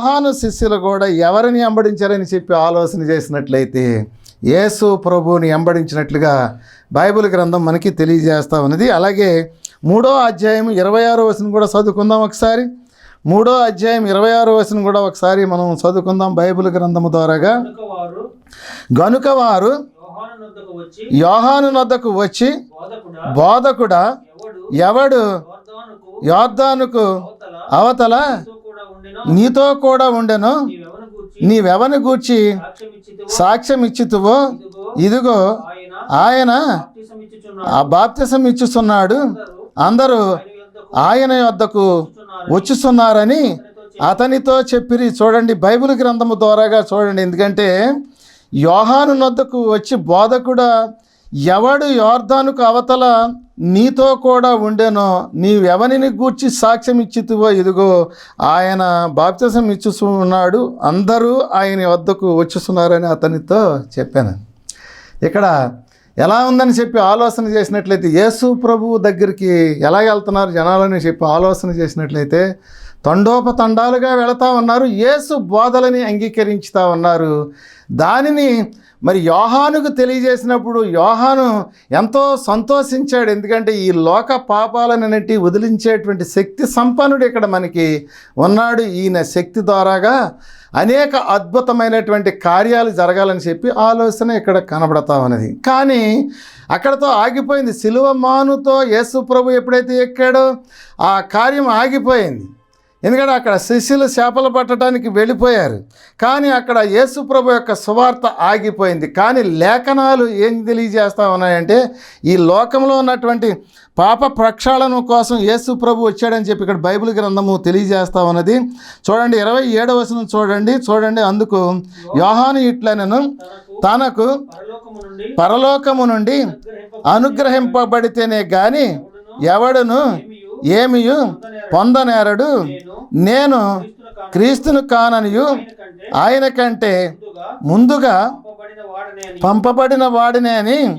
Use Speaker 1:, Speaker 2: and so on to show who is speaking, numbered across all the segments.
Speaker 1: యోహాను శిష్యులు కూడా ఎవరిని వెంబడించారని చెప్పి ఆలోచన చేసినట్లయితే యేసు ప్రభువుని వెంబడించినట్లుగా బైబిల్ గ్రంథం మనకి తెలియజేస్తా ఉన్నది. అలాగే మూడో అధ్యాయం ఇరవై ఆరో వచనం కూడా చదువుకుందాం ఒకసారి. మూడో అధ్యాయం ఇరవై ఆరో వచనం కూడా ఒకసారి మనం చదువుకుందాం బైబిల్ గ్రంథము ద్వారాగా. గనుక వారు
Speaker 2: యోహాను నొద్దకు వచ్చి బోధకుడా ఎవడు? అవతల
Speaker 1: అవతల
Speaker 2: నీతో కూడా ఉండెను. నీవెవని గూర్చి
Speaker 1: సాక్ష్యం ఇచ్చితువో
Speaker 2: ఇదిగో ఆయన
Speaker 1: ఆ బాప్తిసం ఇచ్చుచున్నాడు అందరూ
Speaker 2: ఆయన
Speaker 1: వద్దకు
Speaker 2: యొద్దకు వచ్చుచున్నారని అతనితో
Speaker 1: చెప్పిరి. చూడండి బైబిల్ గ్రంథము ద్వారాగా చూడండి. ఎందుకంటే యోహాను వద్దకు వచ్చి బోధకుడా ఎవడు యోర్ధానుకు అవతల నీతో కూడా ఉండెనో నీవెవనిని గూర్చి సాక్ష్యం ఇచ్చితివో ఇదిగో ఆయన బాప్తిసం ఇచ్చుచున్నాడు అందరూ ఆయన వద్దకు వచ్చుస్తున్నారని అతనితో చెప్పాను. ఇక్కడ ఎలా ఉందని చెప్పి ఆలోచన చేసినట్లయితే యేసు ప్రభు దగ్గరికి ఎలా వెళ్తున్నారు జనాలని చెప్పి ఆలోచన చేసినట్లయితే తండోపతండాలుగా వెళతా ఉన్నారు. యేసు బోధలని అంగీకరించుతా ఉన్నారు. దానిని మరి యోహానుకు తెలియజేసినప్పుడు యోహాను ఎంతో సంతోషించాడు. ఎందుకంటే ఈ లోక పాపాలన్నిటి వదిలించేటువంటి శక్తి సంపన్నుడు ఇక్కడ మనకి ఉన్నాడు. ఈయన శక్తి ద్వారాగా అనేక అద్భుతమైనటువంటి కార్యాలు జరగాలని చెప్పి ఆలోచన ఇక్కడ కనబడతా ఉన్నది. కానీ అక్కడతో ఆగిపోయింది. సిలువ మానుతో యేసు ప్రభు ఎప్పుడైతే ఎక్కాడో ఆ కార్యం ఆగిపోయింది. ఎందుకంటే అక్కడ శిష్యులు చేపలు పట్టడానికి వెళ్ళిపోయారు. కానీ అక్కడ యేసుప్రభు యొక్క సువార్త ఆగిపోయింది. కానీ లేఖనాలు ఏం తెలియజేస్తా ఉన్నాయంటే ఈ లోకంలో ఉన్నటువంటి పాప ప్రక్షాళన కోసం యేసు ప్రభు వచ్చాడని చెప్పి ఇక్కడ బైబిల్ గ్రంథము తెలియజేస్తా ఉన్నది. చూడండి ఇరవై ఏడవ చూడండి చూడండి. అందుకు యోహాను ఇట్లనను
Speaker 2: తనకు పరలోకము నుండి
Speaker 1: అనుగ్రహింపబడితేనే కానీ ఎవడును ఏమియు? పొందనేరడు.
Speaker 2: నేను
Speaker 1: నేను
Speaker 2: క్రీస్తును
Speaker 1: కాననియు.
Speaker 2: ఆయన కంటే ముందుగా పంపబడిన వాడినే అని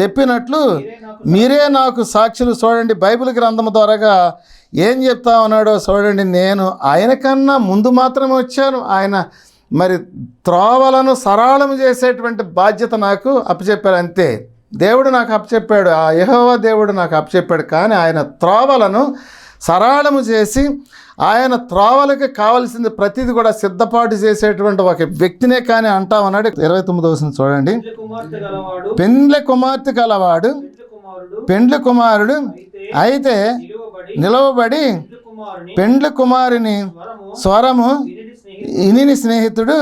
Speaker 1: చెప్పినట్లు
Speaker 2: మీరే నాకు
Speaker 1: మీరే నాకు సాక్షులు చూడండి. బైబిల్ గ్రంథం ద్వారాగా ఏం చెప్తా ఉన్నాడో చూడండి. నేను ఆయన కన్నా ముందు మాత్రమే వచ్చాను. ఆయన మరి త్రోవలను సరళం చేసేటువంటి బాధ్యత నాకు అప్పచెప్పారు. అంతే. దేవుడు నాకు అప్పచెప్పాడు. ఆ యహోవ దేవుడు నాకు అప్పచెప్పాడు. కానీ ఆయన త్రోవలను సరళము చేసి ఆయన త్రోవలకి కావలసింది ప్రతిదీ కూడా సిద్ధపాటు చేసేటువంటి ఒక వ్యక్తినే కానీ అంటా ఉన్నాడు ఇరవై తొమ్మిది చూడండి.
Speaker 2: పెండ్లి కుమార్తె గలవాడు
Speaker 1: పెండ్ల కుమార్తె కలవాడు
Speaker 2: పెండ్లి కుమారుడు అయితే నిలవబడి పెండ్లి కుమారుని స్వరము వినిని స్నేహితుడు
Speaker 1: ఇనిని స్నేహితుడు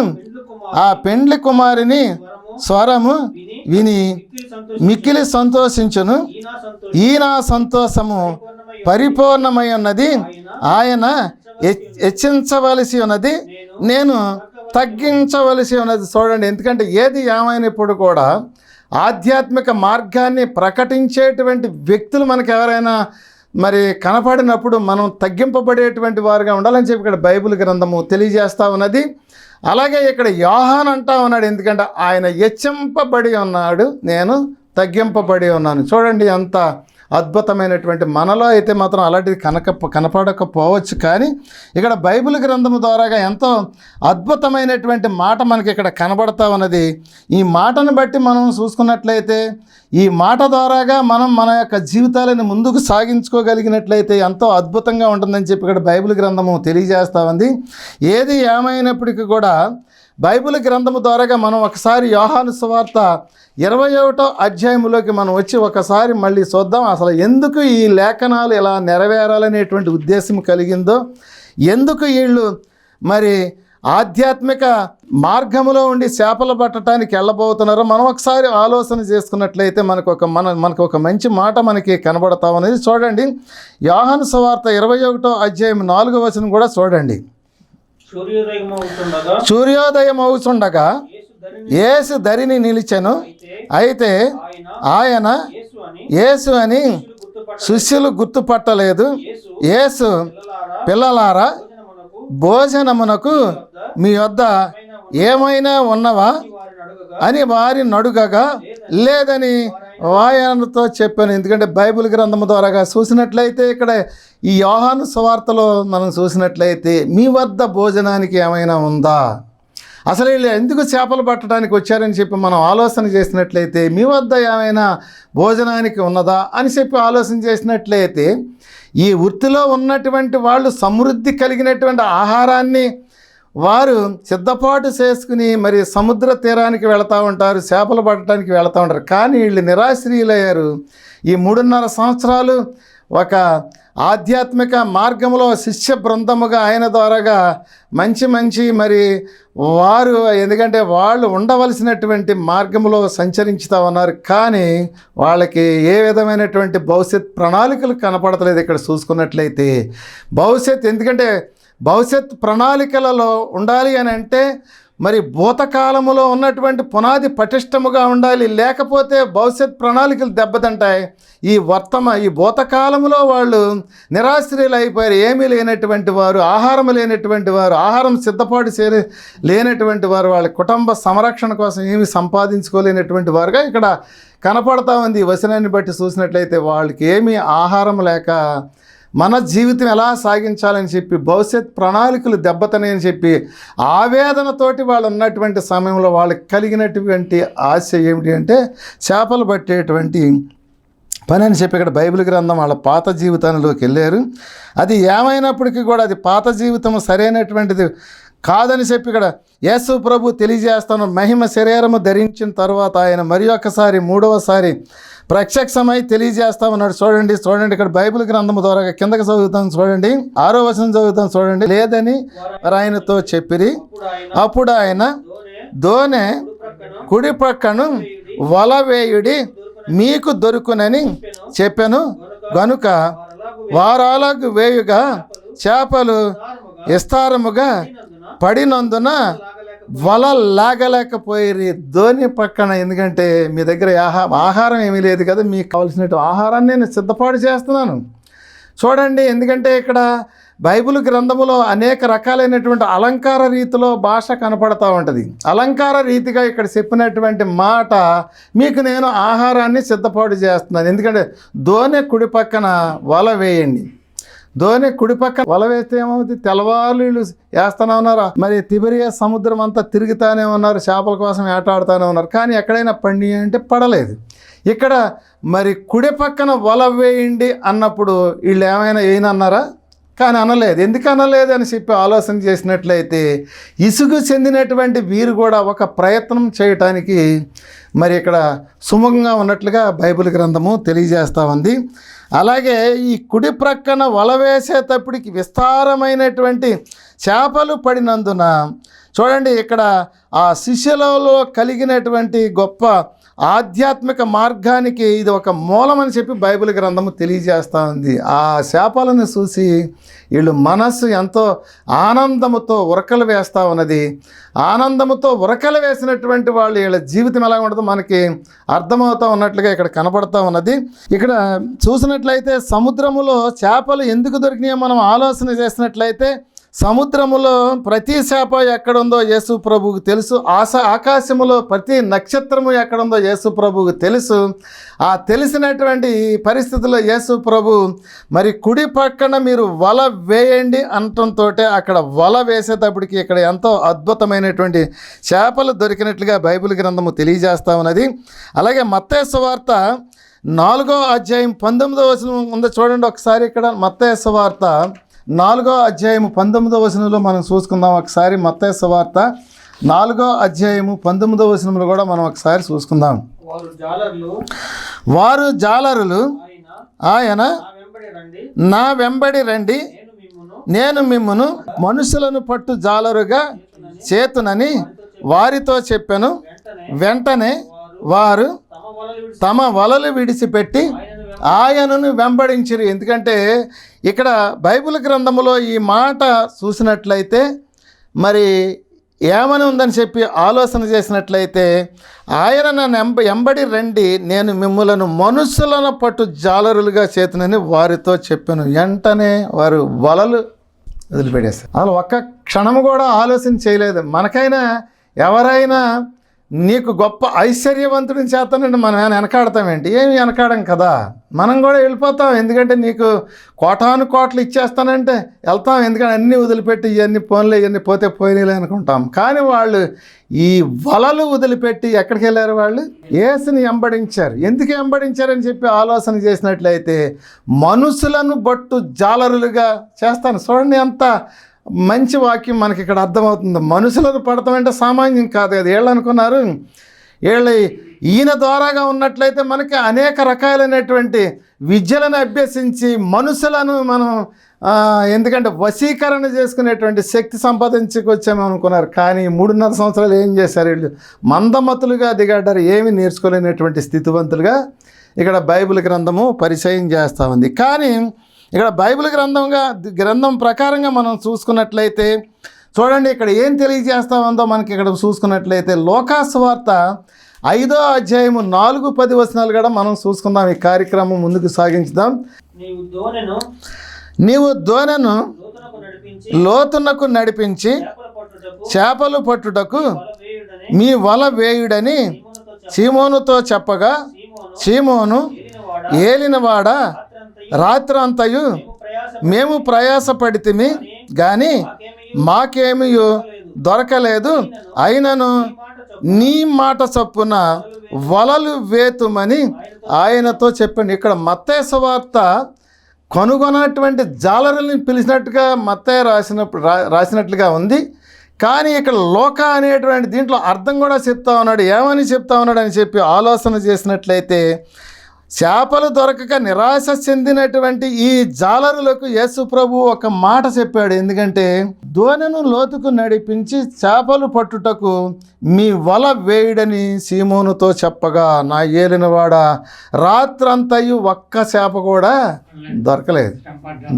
Speaker 1: ఆ పెండ్లి కుమారిని
Speaker 2: స్వరము విని మిక్కిలి సంతోషి
Speaker 1: మిక్కిలి సంతోషించును.
Speaker 2: ఈనా సంతోషి
Speaker 1: ఈ నా సంతోషము
Speaker 2: పూర్ణమై
Speaker 1: పరిపూర్ణమై ఉన్నది. ఆయన హెచ్చించవలసి ఉన్నది. నేను తగ్గించవలసి ఉన్నది. చూడండి ఎందుకంటే ఏది ఏమైనప్పుడు కూడా ఆధ్యాత్మిక మార్గాన్ని ప్రకటించేటువంటి వ్యక్తులు మనకు ఎవరైనా మరి కనపడినప్పుడు మనం తగ్గింపబడేటువంటి వారుగా ఉండాలని చెప్పి ఇక్కడ బైబిల్ గ్రంథము తెలియజేస్తూ ఉన్నది. అలాగే ఇక్కడ యోహాన్ అంటా ఉన్నాడు ఎందుకంటే ఆయన హెచ్చింపబడి ఉన్నాడు నేను తగ్గింపబడి ఉన్నాను. చూడండి అంత అద్భుతమైనటువంటి మనలో అయితే మాత్రం అలాంటిది కనక కనపడకపోవచ్చు. కానీ ఇక్కడ బైబిల్ గ్రంథం ద్వారాగా ఎంతో అద్భుతమైనటువంటి మాట మనకి ఇక్కడ కనబడతా ఉన్నది. ఈ మాటను బట్టి మనం చూసుకున్నట్లయితే ఈ మాట ద్వారాగా మనం మన యొక్క జీవితాలను ముందుకు సాగించుకోగలిగినట్లయితే ఎంతో అద్భుతంగా ఉంటుందని చెప్పి ఇక్కడ బైబిల్ గ్రంథము తెలియజేస్తా ఉంది. ఏది ఏమైనప్పటికీ కూడా బైబిల్ గ్రంథము ద్వారాగా మనం ఒకసారి యోహాను సువార్త ఇరవై ఒకటో అధ్యాయంలోకి మనం వచ్చి ఒకసారి మళ్ళీ చూద్దాం అసలు ఎందుకు ఈ లేఖనాలు ఇలా నెరవేరాలనేటువంటి ఉద్దేశం కలిగిందో ఎందుకు వీళ్ళు మరి ఆధ్యాత్మిక మార్గములో ఉండి చేపలు పట్టడానికి వెళ్ళబోతున్నారో మనం ఒకసారి ఆలోచన చేసుకున్నట్లయితే మనకు ఒక మన మనకు ఒక మంచి మాట మనకి కనబడతా ఉన్నది చూడండి. యోహాను సువార్త ఇరవై ఒకటో అధ్యాయం నాలుగో వచనం కూడా చూడండి.
Speaker 2: సూర్యోదయం అవుతుండగా యేసు ధరిని
Speaker 1: నిలిచెను.
Speaker 2: అయితే ఆయన యేసు అని శిష్యులు గుర్తుపట్ట
Speaker 1: శిష్యులు గుర్తుపట్టలేదు.
Speaker 2: యేసు
Speaker 1: యేసు
Speaker 2: పిల్లలారా భోజనమునకు
Speaker 1: మీ వద్ద
Speaker 2: ఏమైనా
Speaker 1: ఉన్నవా?
Speaker 2: వారిని అడుగగా
Speaker 1: అని వారి నడుగగా లేదని వాయనతో చెప్పాను. ఎందుకంటే బైబిల్ గ్రంథం ద్వారాగా చూసినట్లయితే ఇక్కడ ఈ యోహాను సువార్తలో మనం చూసినట్లయితే మీ వద్ద భోజనానికి ఏమైనా ఉందా? అసలు వీళ్ళు ఎందుకు చేపలు పట్టడానికి వచ్చారని చెప్పి మనం ఆలోచన చేసినట్లయితే మీ వద్ద ఏమైనా భోజనానికి ఉన్నదా అని చెప్పి ఆలోచన చేసినట్లయితే ఈ వృత్తిలో ఉన్నటువంటి వాళ్ళు సమృద్ధి కలిగినటువంటి ఆహారాన్ని వారు సిద్ధపాటు చేసుకుని మరి సముద్ర తీరానికి వెళతా ఉంటారు చేపలు పట్టడానికి వెళతా ఉంటారు. కానీ వీళ్ళు నిరాశ్రీయులయ్యారు ఈ మూడున్నర సంవత్సరాలు ఒక ఆధ్యాత్మిక మార్గంలో శిష్య బృందముగా ఆయన ద్వారాగా మంచి మంచి మరి వారు ఎందుకంటే వాళ్ళు ఉండవలసినటువంటి మార్గంలో సంచరించుతా ఉన్నారు. కానీ వాళ్ళకి ఏ విధమైనటువంటి భవిష్యత్ ప్రణాళికలు కనపడతలేదు ఇక్కడ చూసుకున్నట్లయితే. భవిష్యత్ ఎందుకంటే భవిష్యత్ ప్రణాళికలలో ఉండాలి అని అంటే మరి భూతకాలములో ఉన్నటువంటి పునాది పటిష్టముగా ఉండాలి లేకపోతే భవిష్యత్ ప్రణాళికలు దెబ్బతింటాయి. ఈ వర్తమ ఈ భూతకాలములో వాళ్ళు నిరాశ్రయులు అయిపోయారు. ఏమీ లేనటువంటి వారు ఆహారం లేనటువంటి వారు ఆహారం సిద్ధపాటు చేరే లేనటువంటి వారు వాళ్ళ కుటుంబ సంరక్షణ కోసం ఏమి సంపాదించుకోలేనటువంటి వారుగా ఇక్కడ కనపడతా ఉంది. వసనాన్ని బట్టి చూసినట్లయితే వాళ్ళకి ఏమీ ఆహారం లేక మన జీవితం ఎలా సాగించాలని చెప్పి భవిష్యత్ ప్రణాళికలు దెబ్బతనని చెప్పి ఆవేదనతోటి వాళ్ళు ఉన్నటువంటి సమయంలో వాళ్ళకి కలిగినటువంటి ఆశ ఏమిటి అంటే చేపలు పట్టేటువంటి పని అని చెప్పి ఇక్కడ బైబిల్ గ్రంథం వాళ్ళ పాత జీవితంలోకి వెళ్ళారు. అది ఏమైనప్పటికీ కూడా అది పాత జీవితం సరైనటువంటిది కాదని చెప్పి ఇక్కడ యేసు ప్రభు తెలియజేస్తాను. మహిమ శరీరము ధరించిన తర్వాత ఆయన మరి ఒక్కసారి మూడవసారి ప్రత్యక్షమై తెలియజేస్తా ఉన్నాడు చూడండి చూడండి ఇక్కడ బైబిల్ గ్రంథము ద్వారా కిందకి చదువుతాం చూడండి. ఆరో వచనం చదువుతాం చూడండి. లేదని ఆయనతో చెప్పిరి.
Speaker 2: అప్పుడు ఆయన
Speaker 1: అప్పుడు
Speaker 2: దోనె
Speaker 1: కుడి ప్రక్కను వల వేయుడి మీకు దొరుకునని చెప్పాను. గనుక వారాలకు వేయుగా చేపలు
Speaker 2: విస్తారముగా పడినందున
Speaker 1: వల లాగలేకపోయి ధోని పక్కన ఎందుకంటే మీ దగ్గర ఆహా ఆహారం ఏమీ లేదు కదా మీకు కావలసినట్టు ఆహారాన్ని నేను సిద్ధపాటు చేస్తున్నాను. చూడండి ఎందుకంటే ఇక్కడ బైబిల్ గ్రంథములో అనేక రకాలైనటువంటి అలంకార రీతిలో భాష కనపడతా ఉంటుంది. అలంకార రీతిగా ఇక్కడ చెప్పినటువంటి మాట మీకు నేను ఆహారాన్ని సిద్ధపాటు చేస్తున్నాను. ఎందుకంటే దోనె కుడి పక్కన వల వేయండి. ధోని కుడి పక్కన వల వేస్తే ఏమవుతుంది తెల్లవారులు వేస్తూనే ఉన్నారు? మరి తిబరియా సముద్రం అంతా తిరుగుతానే ఉన్నారు చేపల కోసం ఆటాడుతూనే ఉన్నారు. కానీ ఎక్కడైనా పండి అంటే పడలేదు. ఇక్కడ మరి కుడి పక్కన వల వేయండి అన్నప్పుడు వీళ్ళు ఏమైనా వేయనన్నారా కానీ అనలేదు. ఎందుకు అనలేదు అని చెప్పి ఆలోచన చేసినట్లయితే ఇసుగు చెందినటువంటి వీరు కూడా ఒక ప్రయత్నం చేయటానికి మరి ఇక్కడ సుముఖంగా ఉన్నట్లుగా బైబిల్ గ్రంథము తెలియజేస్తూ ఉంది. అలాగే ఈ కుడి ప్రక్కన వల వేసేటప్పటికి విస్తారమైనటువంటి చేపలు పడినందున చూడండి ఇక్కడ ఆ శిష్యులలో కలిగినటువంటి గొప్ప ఆధ్యాత్మిక మార్గానికి ఇది ఒక మూలమని చెప్పి బైబిల్ గ్రంథము తెలియజేస్తూ ఉంది ఆ శాపాలను చూసి వీళ్ళు మనస్సు ఎంతో ఆనందముతో ఉరకలు వేస్తూ ఉన్నది. ఆనందముతో ఉరకలు వేసినటువంటి వాళ్ళు వీళ్ళ జీవితం ఎలా ఉండదో మనకి అర్థమవుతూ ఉన్నట్లుగా ఇక్కడ కనపడుతూ ఉన్నది. ఇక్కడ చూసినట్లయితే సముద్రములో చేపలు ఎందుకు దొరికినాయో మనం ఆలోచన చేసినట్లయితే సముద్రములో ప్రతి చేప ఎక్కడుందో యేసు ప్రభువుకు తెలుసు. ఆశ ఆకాశములో ప్రతి నక్షత్రము ఎక్కడుందో యేసు ప్రభువుకు తెలుసు. ఆ తెలిసినటువంటి పరిస్థితుల్లో యేసు ప్రభు మరి కుడి పక్కన మీరు వల వేయండి అనటంతో అక్కడ వల వేసేటప్పటికి ఇక్కడ ఎంతో అద్భుతమైనటువంటి చేపలు దొరికినట్లుగా బైబిల్ గ్రంథము తెలియజేస్తా ఉన్నది. అలాగే మత్తేశ్వ వార్త నాలుగో అధ్యాయం పంతొమ్మిదో వచనం ఉందో చూడండి ఒకసారి ఇక్కడ. మత్తేశ్వ వార్త నాలుగో అధ్యాయము పంతొమ్మిదో వచనంలో మనం చూసుకుందాం. ఒకసారి మత్తేసు వార్త నాలుగో అధ్యాయము పంతొమ్మిదో వచనంలో కూడా మనం ఒకసారి చూసుకుందాం.
Speaker 2: వారు జాలర్లు. ఆయన నా వెంబడి రండి. నేను మిమ్మును
Speaker 1: మనుషులను పట్టు జాలరుగా చేతునని వారితో చెప్పాను.
Speaker 2: వెంటనే
Speaker 1: వారు
Speaker 2: తమ వలలు
Speaker 1: విడిచిపెట్టి
Speaker 2: ఆయనను వెంబడి
Speaker 1: వెంబడించిరి. ఎందుకంటే ఇక్కడ బైబిల్ గ్రంథములో ఈ మాట చూసినట్లయితే మరి ఏమని ఉందని చెప్పి ఆలోచన చేసినట్లయితే ఆయన నన్ను ఎంబ ఎంబడి రండి నేను మిమ్మలను మనుషులను పట్టు జాలరులుగా చేతునని వారితో చెప్పాను. వెంటనే వారు వలలు వదిలిపెట్టేస్తారు అసలు ఒక్క క్షణము కూడా ఆలోచన చేయలేదు. మనకైనా ఎవరైనా నీకు గొప్ప ఐశ్వర్యవంతుడిని చేస్తానండి మనం ఏమైనా వెనకాడతామేంటి ఏమి వెనకాడం కదా? మనం కూడా వెళ్ళిపోతాం. ఎందుకంటే నీకు కోటాను కోట్లు ఇచ్చేస్తానంటే వెళ్తాం. ఎందుకంటే అన్నీ వదిలిపెట్టి ఇవన్నీ పోన్లే ఇవన్నీ పోతే పోయినాయి అనుకుంటాం. కానీ వాళ్ళు ఈ వలలు వదిలిపెట్టి ఎక్కడికి వెళ్ళారు వాళ్ళు? ఏసుని ఎంబడించారు ఎందుకు ఎంబడించారని చెప్పి ఆలోచన చేసినట్లయితే మనుషులను బట్టు జాలరులుగా చేస్తాను. చూడండి అంతా మంచి వాక్యం మనకి ఇక్కడ అర్థమవుతుంది. మనుషులను అంటే సామాన్యం కాదు కదా. వీళ్ళు అనుకున్నారు? వీళ్ళ ఈయన ద్వారాగా ఉన్నట్లయితే మనకి అనేక రకాలైనటువంటి విద్యలను అభ్యసించి మనుషులను మనం ఎందుకంటే వశీకరణ చేసుకునేటువంటి శక్తి సంపాదించుకొచ్చాము అనుకున్నారు. కానీ మూడున్నర సంవత్సరాలు ఏం చేశారు వీళ్ళు? మందమతులుగా దిగడ్డారు. ఏమీ నేర్చుకోలేనటువంటి స్థితివంతులుగా ఇక్కడ బైబిల్ గ్రంథము పరిచయం చేస్తూ ఉంది. కానీ ఇక్కడ బైబిల్ గ్రంథంగా గ్రంథం ప్రకారంగా మనం చూసుకున్నట్లయితే చూడండి ఇక్కడ ఏం తెలియజేస్తా ఉందో మనకి ఇక్కడ చూసుకున్నట్లయితే లోకాసు వార్త ఐదో అధ్యాయము నాలుగు పది వచనాలు కూడా మనం చూసుకుందాం. ఈ కార్యక్రమం ముందుకు సాగించుదాం.
Speaker 2: నీవు దోనెను లోతునకు నడిపించి చేపల పట్టుటకు
Speaker 1: మీ వల వేయుడని
Speaker 2: సీమోనుతో
Speaker 1: సీమోనుతో చెప్పగా
Speaker 2: సీమోను ఏలినవాడ రాత్రి
Speaker 1: అంతయు
Speaker 2: మేము
Speaker 1: ప్రయాసపడితిమి గాని
Speaker 2: మాకేమీ
Speaker 1: దొరకలేదు. అయినను నీ మాట చొప్పున వలలు వేతుమని ఆయనతో చెప్పండి. ఇక్కడ మత్తేసు వార్త కనుగొనటువంటి జాలరుల్ని పిలిచినట్టుగా మత్తయ్య రాసినప్పుడు రాసినట్లుగా ఉంది. కానీ ఇక్కడ లోక అనేటువంటి దీంట్లో అర్థం కూడా చెప్తా ఉన్నాడు. ఏమని చెప్తా ఉన్నాడు అని చెప్పి ఆలోచన చేసినట్లయితే చేపలు దొరకక నిరాశ చెందినటువంటి ఈ జాలరులకు యేసుప్రభు ఒక మాట చెప్పాడు. ఎందుకంటే దోణను లోతుకు నడిపించి చేపలు పట్టుటకు మీ వల వేయుడని సీమోనుతో చెప్పగా నా ఏలినవాడ రాత్రంతయు ఒక్క చేప కూడా దొరకలేదు.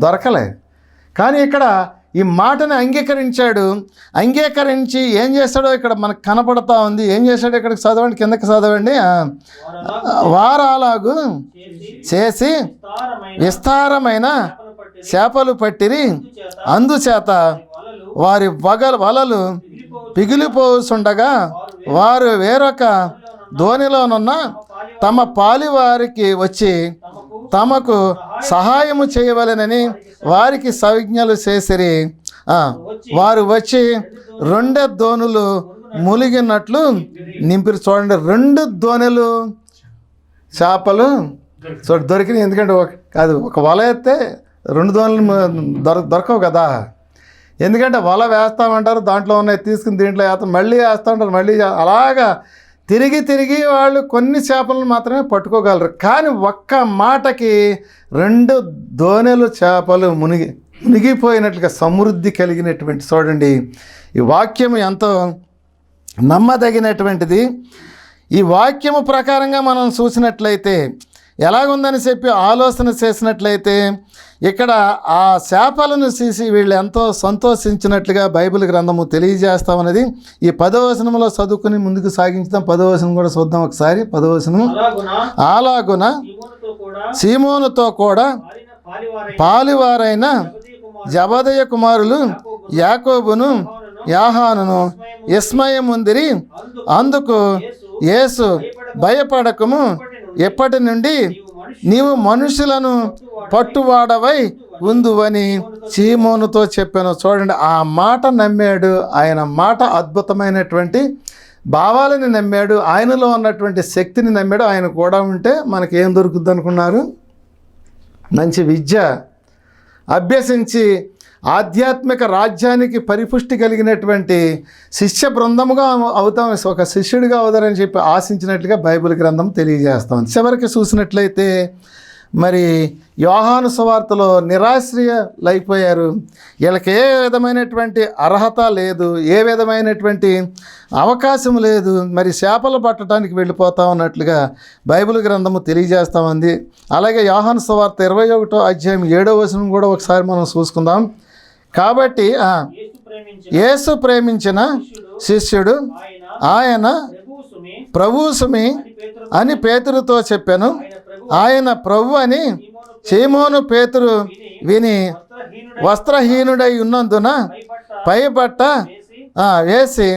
Speaker 1: దొరకలేదు. కానీ ఇక్కడ ఈ మాటని అంగీకరించాడు. అంగీకరించి ఏం చేస్తాడో ఇక్కడ మనకు కనపడతా ఉంది. ఏం చేశాడో ఇక్కడ చదవండి కిందకి చదవండి. వారాలాగు
Speaker 2: చేసి విస్తారమైన చేపలు
Speaker 1: పట్టిరి. అందుచేత వారి వగ వలలు
Speaker 2: మిగిలిపోవు
Speaker 1: పిగిలిపోతుండగా వారు వేరొక ధోనిలోనున్న తమ పాలివారికి వచ్చి
Speaker 2: తమకు
Speaker 1: సహాయము చేయవలెనని వారికి సంజ్ఞలు చేసిరి. వారు వచ్చి రెండే దోణులు ములిగినట్లు నింపిరి. చూడండి రెండు దోణులు చేపలు చూడ దొరికినాయి. ఎందుకంటే ఒక కాదు ఒక వల ఎత్తే రెండు దోణులు దొర దొరకవు కదా. ఎందుకంటే వల వేస్తామంటారు దాంట్లో ఉన్నాయి తీసుకుని దీంట్లో వేస్తాం మళ్ళీ వేస్తూ ఉంటారు మళ్ళీ అలాగా తిరిగి తిరిగి వాళ్ళు కొన్ని చేపలను మాత్రమే పట్టుకోగలరు. కానీ ఒక్క మాటకి రెండు దోణెలు చేపలు మునిగి మునిగిపోయినట్లుగా సమృద్ధి కలిగినటువంటి చూడండి ఈ వాక్యం ఎంతో నమ్మదగినటువంటిది. ఈ వాక్యము ప్రకారంగా మనం చూసినట్లయితే ఎలాగుందని చెప్పి ఆలోచన చేసినట్లయితే ఇక్కడ ఆ శాపలను చూసి వీళ్ళు ఎంతో సంతోషించినట్లుగా బైబిల్ గ్రంథము తెలియజేస్తామన్నది ఈ పదో వచనంలో చదువుకుని ముందుకు సాగించుదాం. పదో వచనం కూడా చూద్దాం ఒకసారి. పదో వచనం.
Speaker 2: అలాగున? సీమోనుతో కూడా పాలివారైన జబదయి
Speaker 1: కుమారులు యాకోబును యాహానును ఇస్మయముందిరి
Speaker 2: అందు
Speaker 1: అందుకు
Speaker 2: యేసు
Speaker 1: భయపడకము. ఎప్పటి నుండి
Speaker 2: నీవు
Speaker 1: మనుషులను పట్టువాడవై ఉందువని చీమోనుతో చెప్పాను. చూడండి ఆ మాట నమ్మాడు. ఆయన మాట అద్భుతమైనటువంటి భావాలని నమ్మాడు. ఆయనలో ఉన్నటువంటి శక్తిని నమ్మాడు. ఆయన కూడా ఉంటే మనకి ఏం దొరుకుద్ది అనుకున్నారు? మంచి విద్య అభ్యసించి ఆధ్యాత్మిక రాజ్యానికి పరిపుష్టి కలిగినటువంటి శిష్య బృందముగా అవుతాం ఒక శిష్యుడిగా అవుతారని చెప్పి ఆశించినట్లుగా బైబిల్ గ్రంథం తెలియజేస్తాం చివరికి చూసినట్లయితే మరి యోహాను సువార్తలో నిరాశ్రయలైపోయారు. వీళ్ళకి ఏ విధమైనటువంటి అర్హత లేదు ఏ విధమైనటువంటి అవకాశం లేదు మరి చేపలు పట్టడానికి వెళ్ళిపోతా ఉన్నట్లుగా బైబిల్ గ్రంథము తెలియజేస్తా ఉంది అలాగే యోహాను సువార్త ఇరవై ఒకటో అధ్యాయం ఏడో వచనం కూడా ఒకసారి మనం చూసుకుందాం. కాబట్టి ఏసు
Speaker 2: యేసు ప్రేమించిన
Speaker 1: శిష్యుడు
Speaker 2: ఆయన ప్రభుసుమి
Speaker 1: ప్రభు సుమి
Speaker 2: అని
Speaker 1: పేతురుతో చెప్పాను.
Speaker 2: ఆయన ప్రభు
Speaker 1: అని చీమోను పేతురు విని
Speaker 2: వస్త్రహీనుడై
Speaker 1: ఉన్నందున పైబట్ట
Speaker 2: వేసి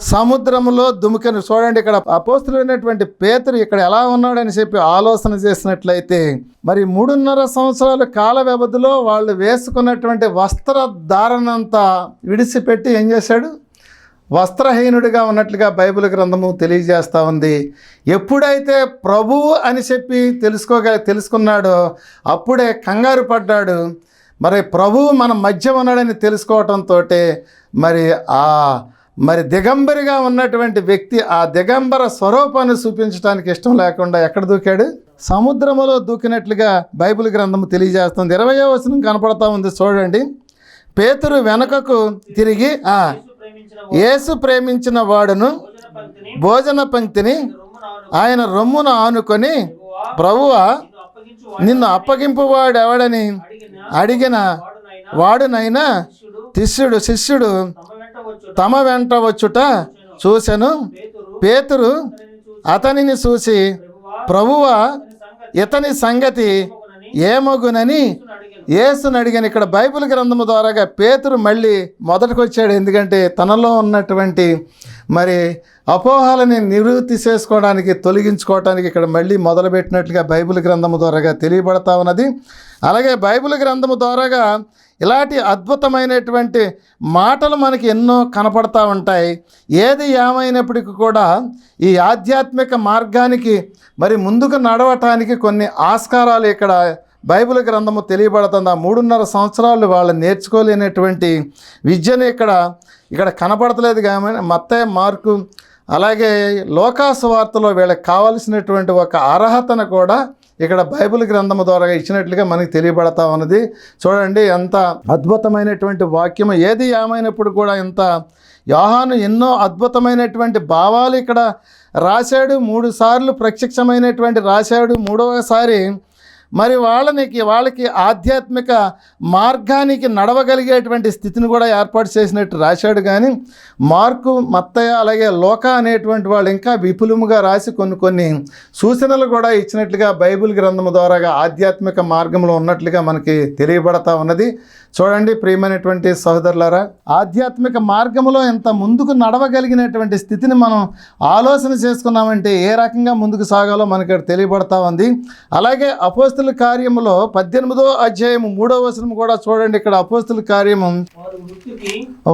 Speaker 2: సముద్రంలో
Speaker 1: దుమికను చూడండి ఇక్కడ అపోస్తులైనటువంటి పేతురు ఇక్కడ ఎలా ఉన్నాడని చెప్పి ఆలోచన చేసినట్లయితే మరి మూడున్నర సంవత్సరాల కాల వ్యవధిలో వాళ్ళు వేసుకున్నటువంటి వస్త్రధారణంతా విడిచిపెట్టి ఏం చేశాడు? వస్త్రహీనుడిగా ఉన్నట్లుగా బైబిల్ గ్రంథము తెలియజేస్తూ ఉంది. ఎప్పుడైతే ప్రభువు అని చెప్పి తెలుసుకోగ తెలుసుకున్నాడో అప్పుడే కంగారు పడ్డాడు. మరి ప్రభువు మన మధ్య ఉన్నాడని తెలుసుకోవటంతో మరి ఆ మరి దిగంబరిగా ఉన్నటువంటి వ్యక్తి ఆ దిగంబర స్వరూపాన్ని చూపించడానికి ఇష్టం లేకుండా ఎక్కడ దూకాడు? సముద్రములో దూకినట్లుగా బైబిల్ గ్రంథము తెలియజేస్తుంది. ఇరవయో వచనం కనపడతా ఉంది చూడండి. పేతురు వెనకకు తిరిగి ఆ
Speaker 2: యేసు ప్రేమించిన
Speaker 1: వాడును
Speaker 2: భోజన పంక్తిని
Speaker 1: ఆయన రొమ్మున ఆనుకొని
Speaker 2: ప్రభువా నిన్ను
Speaker 1: అప్పగింపు వాడెవడని
Speaker 2: అడిగిన
Speaker 1: అడిగిన
Speaker 2: వాడునైనా శిష్యుడు
Speaker 1: శిష్యుడు
Speaker 2: తమ వెంట
Speaker 1: వచ్చుట చూశాను
Speaker 2: పేతురు అతనిని చూసి ప్రభువ
Speaker 1: ఇతని సంగతి
Speaker 2: ఏమగునని ఏసుని అడిగాను.
Speaker 1: అడిగాను ఇక్కడ బైబిల్ గ్రంథము ద్వారాగా పేతురు మళ్ళీ మొదటికి వచ్చాడు ఎందుకంటే తనలో ఉన్నటువంటి మరి అపోహలని నివృత్తి చేసుకోవడానికి తొలగించుకోవడానికి ఇక్కడ మళ్ళీ మొదలుపెట్టినట్లుగా బైబిల్ గ్రంథము ద్వారాగా తెలియబడతా ఉన్నది. అలాగే బైబిల్ గ్రంథము ద్వారాగా ఇలాంటి అద్భుతమైనటువంటి మాటలు మనకి ఎన్నో కనపడతా ఉంటాయి. ఏది ఏమైనప్పటికీ కూడా ఈ ఆధ్యాత్మిక మార్గానికి మరి ముందుకు నడవటానికి కొన్ని ఆస్కారాలు ఇక్కడ బైబిల్ గ్రంథము తెలియబడుతుంది. ఆ మూడున్నర సంవత్సరాలు వాళ్ళు నేర్చుకోలేనటువంటి విద్యను ఇక్కడ ఇక్కడ కనపడతలేదు. కానీ మత్తయ్య మార్కు అలాగే లోకాసు వార్తలో వీళ్ళకి కావలసినటువంటి ఒక అర్హతను కూడా ఇక్కడ బైబిల్ గ్రంథము ద్వారా ఇచ్చినట్లుగా మనకి తెలియబడతా ఉన్నది. చూడండి ఎంత అద్భుతమైనటువంటి వాక్యము ఏది ఏమైనప్పుడు కూడా ఇంత యోహాను ఎన్నో అద్భుతమైనటువంటి భావాలు ఇక్కడ రాశాడు. మూడు సార్లు ప్రత్యక్షమైనటువంటి రాశాడు. మూడవసారి మరి వాళ్ళనికి వాళ్ళకి ఆధ్యాత్మిక మార్గానికి నడవగలిగేటువంటి స్థితిని కూడా ఏర్పాటు చేసినట్టు రాశాడు. కానీ మార్కు మత్తయ్య అలాగే లోక అనేటువంటి వాళ్ళు ఇంకా విపులముగా రాసి కొన్ని కొన్ని సూచనలు కూడా ఇచ్చినట్లుగా బైబిల్ గ్రంథం ద్వారాగా ఆధ్యాత్మిక మార్గంలో ఉన్నట్లుగా మనకి తెలియబడతా ఉన్నది. చూడండి ప్రియమైనటువంటి సహోదరులారా ఆధ్యాత్మిక మార్గంలో ఇంత ముందుకు నడవగలిగినటువంటి స్థితిని మనం ఆలోచన చేసుకున్నామంటే ఏ రకంగా ముందుకు సాగాలో మనకి ఇక్కడ తెలియబడతా ఉంది. అలాగే అపోస్తుల కార్యములో పద్దెనిమిదో అధ్యాయం మూడో వచనం కూడా చూడండి. ఇక్కడ అపోస్తుల కార్యము.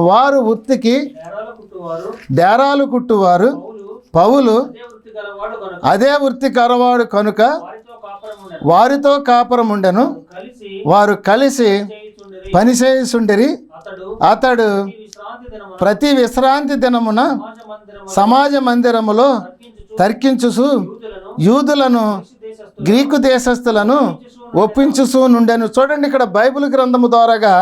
Speaker 2: వారు వృత్తికి
Speaker 1: డేరాలు కుట్టువారు.
Speaker 2: పౌలు అదే వృత్తి
Speaker 1: కరవాడు కనుక.
Speaker 2: వారితో కాపురం ఉండెను.
Speaker 1: వారు కలిసి
Speaker 2: చేయుచుండిరి
Speaker 1: పని చేయుచుండిరి.
Speaker 2: అతడు
Speaker 1: ప్రతి విశ్రాంతి దినమున
Speaker 2: సమాజ
Speaker 1: మందిరములో తర్కించుసు
Speaker 2: యూదులను
Speaker 1: గ్రీకు దేశస్థులను ఒప్పించుసు నుండెను. చూడండి ఇక్కడ బైబిల్ గ్రంథము ద్వారాగా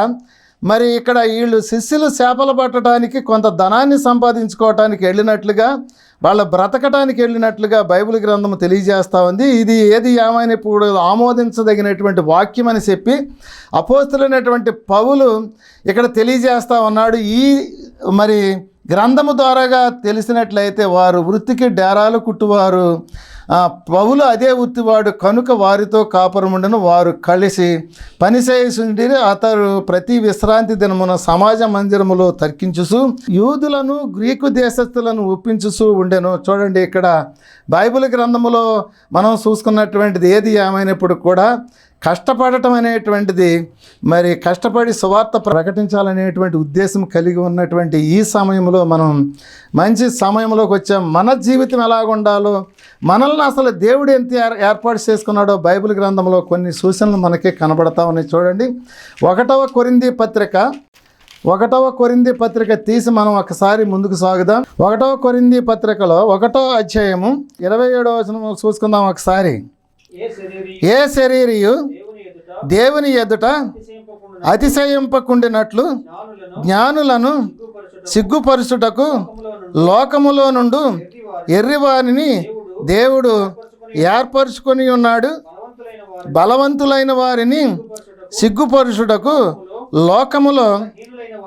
Speaker 1: మరి ఇక్కడ వీళ్ళు శిష్యులు చేపలు పట్టడానికి కొంత ధనాన్ని సంపాదించుకోవటానికి వెళ్ళినట్లుగా వాళ్ళ బ్రతకటానికి వెళ్ళినట్లుగా బైబిల్ గ్రంథం తెలియజేస్తూ ఉంది. ఇది ఏది ఏమైనప్పుడు ఆమోదించదగినటువంటి వాక్యం అని చెప్పి అపోస్తులైనటువంటి పౌలు ఇక్కడ తెలియజేస్తూ ఉన్నాడు. ఈ మరి గ్రంథము ద్వారాగా తెలిసినట్లయితే వారు వృత్తికి డేరాలు కుట్టువారు. పౌలు అదే ఉత్తివాడు కనుక వారితో కాపురముండను వారు కలిసి పనిచేసిండి అతడు ప్రతి విశ్రాంతి దినమున సమాజ మందిరములో తర్కించుసు యూదులను గ్రీకు దేశస్థులను ఒప్పించుసు ఉండెను. చూడండి ఇక్కడ బైబిల్ గ్రంథములో మనం చూసుకున్నటువంటిది ఏది ఏమైనప్పుడు కూడా కష్టపడటం అనేటువంటిది మరి కష్టపడి సువార్త ప్రకటించాలనేటువంటి ఉద్దేశం కలిగి ఉన్నటువంటి ఈ సమయంలో మనం మంచి సమయంలోకి వచ్చాం. మన జీవితం ఎలాగుండాలో మనల్ని అసలు దేవుడు ఎంత ఏర్- ఏర్పాటు చేసుకున్నాడో బైబిల్ గ్రంథంలో కొన్ని సూచనలు మనకి కనబడతా ఉన్నాయి చూడండి. ఒకటవ కొరింది పత్రిక ఒకటవ కొరింది పత్రిక తీసి మనం ఒకసారి ముందుకు సాగుదాం. ఒకటవ కొరింది పత్రికలో ఒకటో అధ్యాయము ఇరవై ఏడవ వచనం చూసుకుందాం ఒకసారి.
Speaker 2: ఏ శరీరి
Speaker 1: ఏ శరీరియు
Speaker 2: దేవుని ఎదుట
Speaker 1: అతిశయింపకుండినట్లు
Speaker 2: జ్ఞానులను
Speaker 1: జ్ఞానులను
Speaker 2: సిగ్గుపరచుట
Speaker 1: సిగ్గుపరుచుటకు
Speaker 2: లోకములో నుండి
Speaker 1: ఎర్రివారిని దేవుడు ఏర్పరచుకొని ఉన్నాడు.
Speaker 2: బలవంతులైన వారు
Speaker 1: బలవంతులైన వారిని
Speaker 2: సిగ్గుపరచుటకు
Speaker 1: లోకములో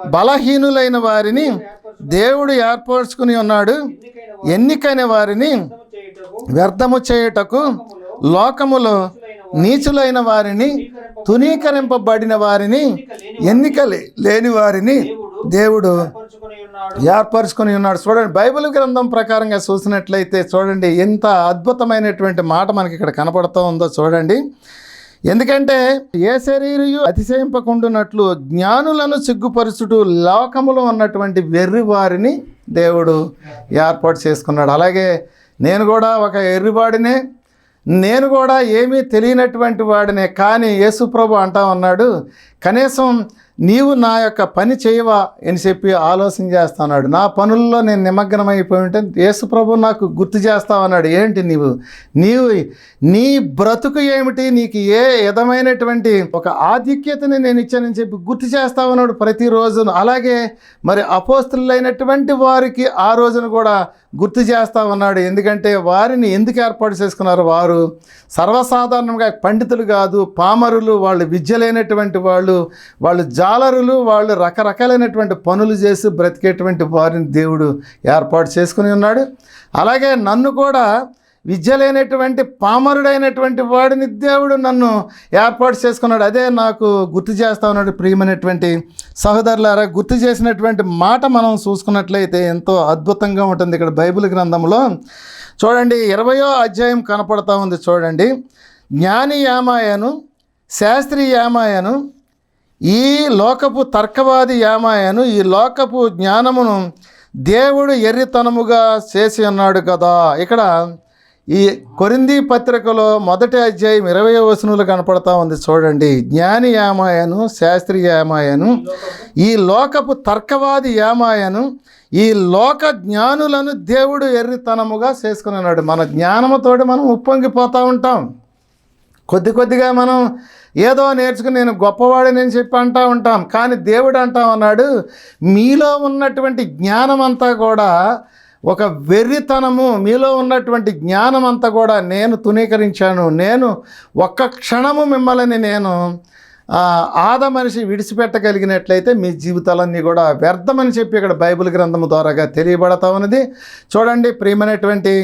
Speaker 1: బలహీనులైన వారిని దేవుడు ఏర్పరచుకుని ఉన్నాడు.
Speaker 2: ఎన్నికైన
Speaker 1: వారిని వ్యర్థము చేయుటకు లోకములో నీచులైన వారిని తునీకరింపబడిన వారిని ఎన్నిక లేని వారిని దేవుడు
Speaker 2: ఉన్నాడు
Speaker 1: ఏర్పరచుకొని ఉన్నాడు. చూడండి బైబిల్ గ్రంథం ప్రకారంగా చూసినట్లయితే చూడండి ఎంత అద్భుతమైనటువంటి మాట మనకి ఇక్కడ కనపడుతూ ఉందో చూడండి. ఎందుకంటే ఏ శరీరయు అతిశయింపకుండునట్లు జ్ఞానులను సిగ్గుపరుచుటూ లోకములో ఉన్నటువంటి వెర్రి వారిని దేవుడు ఏర్పాటు చేసుకున్నాడు. అలాగే నేను కూడా ఒక ఎర్రివాడినే నేను కూడా ఏమీ తెలియనటువంటి వాడినే కానీ యేసుప్రభు అంటా ఉన్నాడు కనీసం నీవు నా యొక్క పని చేయవా అని చెప్పి ఆలోచన చేస్తున్నాడు నా పనుల్లో నేను నిమగ్నమైపోయి ఉంటే యేసుప్రభు నాకు గుర్తు చేస్తావన్నాడు. ఏంటి నీవు? నీవు నీ బ్రతుకు ఏమిటి? నీకు ఏ విధమైనటువంటి ఒక ఆధిక్యతని నేను ఇచ్చానని చెప్పి గుర్తు చేస్తావన్నాడు ప్రతిరోజు అలాగే మరి అపోస్తులైనటువంటి వారికి ఆ రోజున కూడా గుర్తు చేస్తా ఉన్నాడు ఎందుకంటే వారిని ఎందుకు ఏర్పాటు చేసుకున్నారు? వారు సర్వసాధారణంగా పండితులు కాదు పామరులు వాళ్ళు విద్య లేనటువంటి వాళ్ళు వాళ్ళు స్కాలరులు వాళ్ళు రకరకాలైనటువంటి పనులు చేసి బ్రతికేటువంటి వారిని దేవుడు ఏర్పాటు చేసుకుని ఉన్నాడు. అలాగే నన్ను కూడా విద్య లేనటువంటి పామరుడైనటువంటి వాడిని దేవుడు నన్ను ఏర్పాటు చేసుకున్నాడు. అదే నాకు గుర్తు చేస్తా ఉన్నాడు ప్రియమైనటువంటి సహోదరులారా గుర్తు చేసినటువంటి మాట మనం చూసుకున్నట్లయితే ఎంతో అద్భుతంగా ఉంటుంది ఇక్కడ బైబిల్ గ్రంథంలో. చూడండి ఇరవయో అధ్యాయం కనపడతా ఉంది చూడండి. జ్ఞాని యామాయను శాస్త్రి యామాయను ఈ లోకపు తర్కవాది యామాయను ఈ లోకపు జ్ఞానమును దేవుడు ఎర్రితనముగా చేసి ఉన్నాడు కదా. ఇక్కడ ఈ కొరింది పత్రికలో మొదటి అధ్యాయం ఇరవై వచనములు కనపడతా ఉంది చూడండి. జ్ఞాని యామాయను శాస్త్రీయ యామాయను ఈ లోకపు తర్కవాది యామాయను ఈ లోక జ్ఞానులను దేవుడు ఎర్రితనముగా చేసుకుని ఉన్నాడు. మన జ్ఞానముతోటి మనం ఉప్పొంగిపోతూ ఉంటాం. కొద్ది కొద్దిగా మనం ఏదో నేర్చుకుని నేను గొప్పవాడిని అని చెప్పి అంటా ఉంటాం. కానీ దేవుడు అంటా ఉన్నాడు మీలో ఉన్నటువంటి జ్ఞానం అంతా కూడా ఒక వెర్రితనము మీలో ఉన్నటువంటి జ్ఞానం అంతా కూడా నేను తునీకరించాను నేను ఒక్క క్షణము మిమ్మల్ని నేను ఆద మనిషి విడిచిపెట్టగలిగినట్లయితే మీ జీవితాలన్నీ కూడా వ్యర్థమని చెప్పి ఇక్కడ బైబిల్ గ్రంథం ద్వారాగా తెలియబడతా ఉన్నది. చూడండి ప్రియమైనటువంటి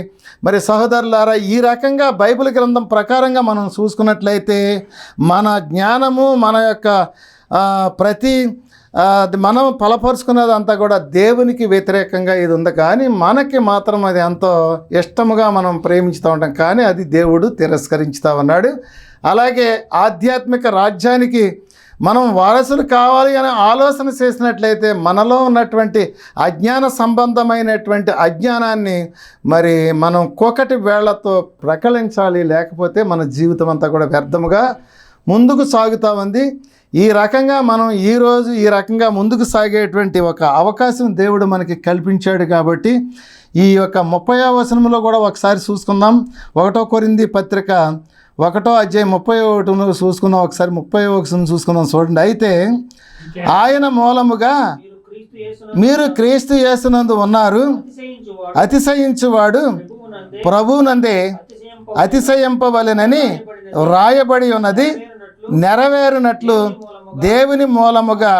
Speaker 1: మరి సహోదరులారా ఈ రకంగా బైబిల్ గ్రంథం ప్రకారంగా మనం చూసుకున్నట్లయితే మన జ్ఞానము మన యొక్క ప్రతి అది మనం ఫలపరుచుకున్నది అంతా కూడా దేవునికి వ్యతిరేకంగా ఇది ఉంది. కానీ మనకి మాత్రం అది ఎంతో ఇష్టముగా మనం ప్రేమించుతూ ఉంటాం. కానీ అది దేవుడు తిరస్కరించుతూ ఉన్నాడు. అలాగే ఆధ్యాత్మిక రాజ్యానికి మనం వారసులు కావాలి అనే ఆలోచన చేసినట్లయితే మనలో ఉన్నటువంటి అజ్ఞాన సంబంధమైనటువంటి అజ్ఞానాన్ని మరి మనం కోకటి వేళ్ళతో ప్రకలించాలి లేకపోతే మన జీవితం అంతా కూడా వ్యర్థముగా ముందుకు సాగుతూ ఉంది. ఈ రకంగా మనం ఈరోజు ఈ రకంగా ముందుకు సాగేటువంటి ఒక అవకాశం దేవుడు మనకి కల్పించాడు కాబట్టి ఈ యొక్క ముప్పై వచనంలో కూడా ఒకసారి చూసుకుందాం. ఒకటో కొరింది పత్రిక ఒకటో అధ్యాయం ముప్పై ఒకటిలో చూసుకుందాం ఒకసారి ముప్పై ఒకటి చూసుకుందాం చూడండి. అయితే ఆయన మూలముగా
Speaker 2: మీరు క్రీస్తు
Speaker 1: చేస్తున్నందు ఉన్నారు
Speaker 2: అతిశయించువాడు ప్రభువునందే
Speaker 1: అతిశయింపవలెనని వ్రాయబడి ఉన్నది నెరవేరినట్లు దేవుని మూలముగా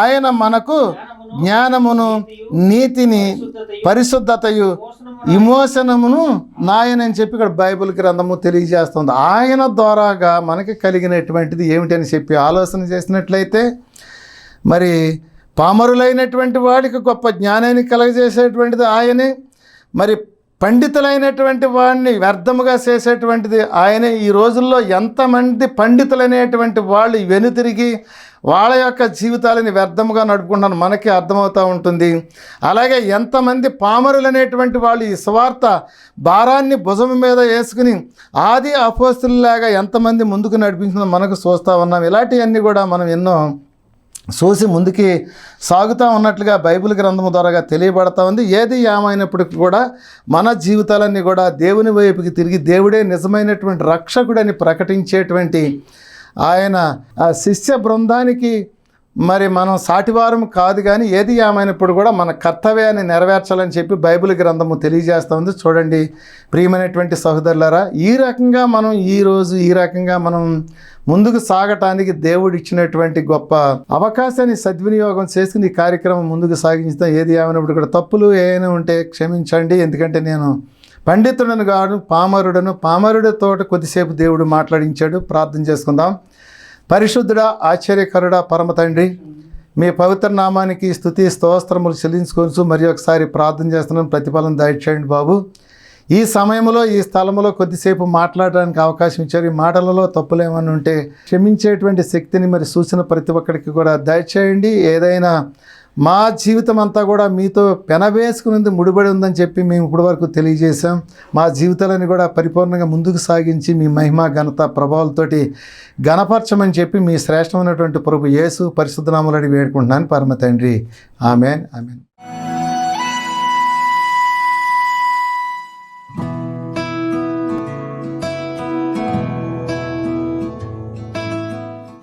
Speaker 1: ఆయన మనకు జ్ఞానమును నీతిని పరిశుద్ధతయు విమోచనమును నాయనని చెప్పి ఇక్కడ బైబిల్ గ్రంథము తెలియజేస్తుంది. ఆయన ద్వారాగా మనకి కలిగినటువంటిది ఏమిటని చెప్పి ఆలోచన చేసినట్లయితే మరి పామరులైనటువంటి వాడికి గొప్ప జ్ఞానాన్ని కలగజేసేటువంటిది ఆయనే. మరి పండితులైనటువంటి వాడిని వ్యర్థముగా చేసేటువంటిది. ఆయనే ఈ రోజుల్లో ఎంతమంది పండితులైనటువంటి వాళ్ళు వెనుతిరిగి వాళ్ళ యొక్క జీవితాలని వ్యర్థముగా నడుపుకుంటాను మనకి అర్థమవుతూ ఉంటుంది. అలాగే ఎంతమంది పామరులు అనేటువంటి వాళ్ళు ఈ స్వార్థ భారాన్ని భుజం మీద వేసుకుని ఆది అపోస్తులాగా ఎంతమంది ముందుకు నడిపించిందో మనకు చూస్తూ ఉన్నాం. ఇలాంటివన్నీ కూడా మనం ఎన్నో చూసి ముందుకి సాగుతూ ఉన్నట్లుగా బైబిల్ గ్రంథము ద్వారాగా తెలియబడతా ఉంది. ఏది ఏమైనప్పటికీ కూడా మన జీవితాలన్నీ కూడా దేవుని వైపుకి తిరిగి దేవుడే నిజమైనటువంటి రక్షకుడని ప్రకటించేటువంటి ఆయన ఆ శిష్య బృందానికి మరి మనం సాటివారం కాదు కానీ ఏది ఏమైనప్పుడు కూడా మన కర్తవ్యాన్ని నెరవేర్చాలని చెప్పి బైబిల్ గ్రంథము తెలియజేస్తుంది చూడండి ప్రియమైనటువంటి సహోదరులారా ఈ రకంగా మనం ఈ రోజు ఈ రకంగా మనం ముందుకు సాగటానికి దేవుడు ఇచ్చినటువంటి గొప్ప అవకాశాన్ని సద్వినియోగం చేసుకుని ఈ కార్యక్రమం ముందుకు సాగించడం ఏది ఏమైనప్పుడు కూడా తప్పులు ఏమైనా ఉంటే క్షమించండి. ఎందుకంటే నేను పండితుడను కాడు పామరుడను పామరుడితో కొద్దిసేపు దేవుడు మాట్లాడించాడు. ప్రార్థన చేసుకుందాం. పరిశుద్ధుడా ఆశ్చర్యకరుడా పరమ తండ్రి. మీ పవిత్ర నామానికి స్థుతి స్తోత్రములు చెల్లించుకోవచ్చు మరి ఒకసారి ప్రార్థన చేస్తున్నాను ప్రతిఫలం దయచేయండి బాబు. ఈ సమయంలో ఈ స్థలంలో కొద్దిసేపు మాట్లాడడానికి అవకాశం ఇచ్చారు. ఈ మాటలలో తప్పులేమని ఉంటే క్షమించేటువంటి శక్తిని మరి సూచన ప్రతి ఒక్కరికి కూడా దయచేయండి. ఏదైనా మా జీవితం అంతా కూడా మీతో పెనవేసుకునేది ముడిపడి ఉందని చెప్పి మేము ఇప్పటి వరకు తెలియజేశాం. మా జీవితాలని కూడా పరిపూర్ణంగా ముందుకు సాగించి మీ మహిమ ఘనత ప్రభావాలతోటి ఘనపరచమని చెప్పి మీ శ్రేష్టమైనటువంటి ప్రభు యేసు పరిశుద్ధనామలని వేడుకుంటున్నాను. పరమ తండ్రి. ఆమెన్. ఆమెన్.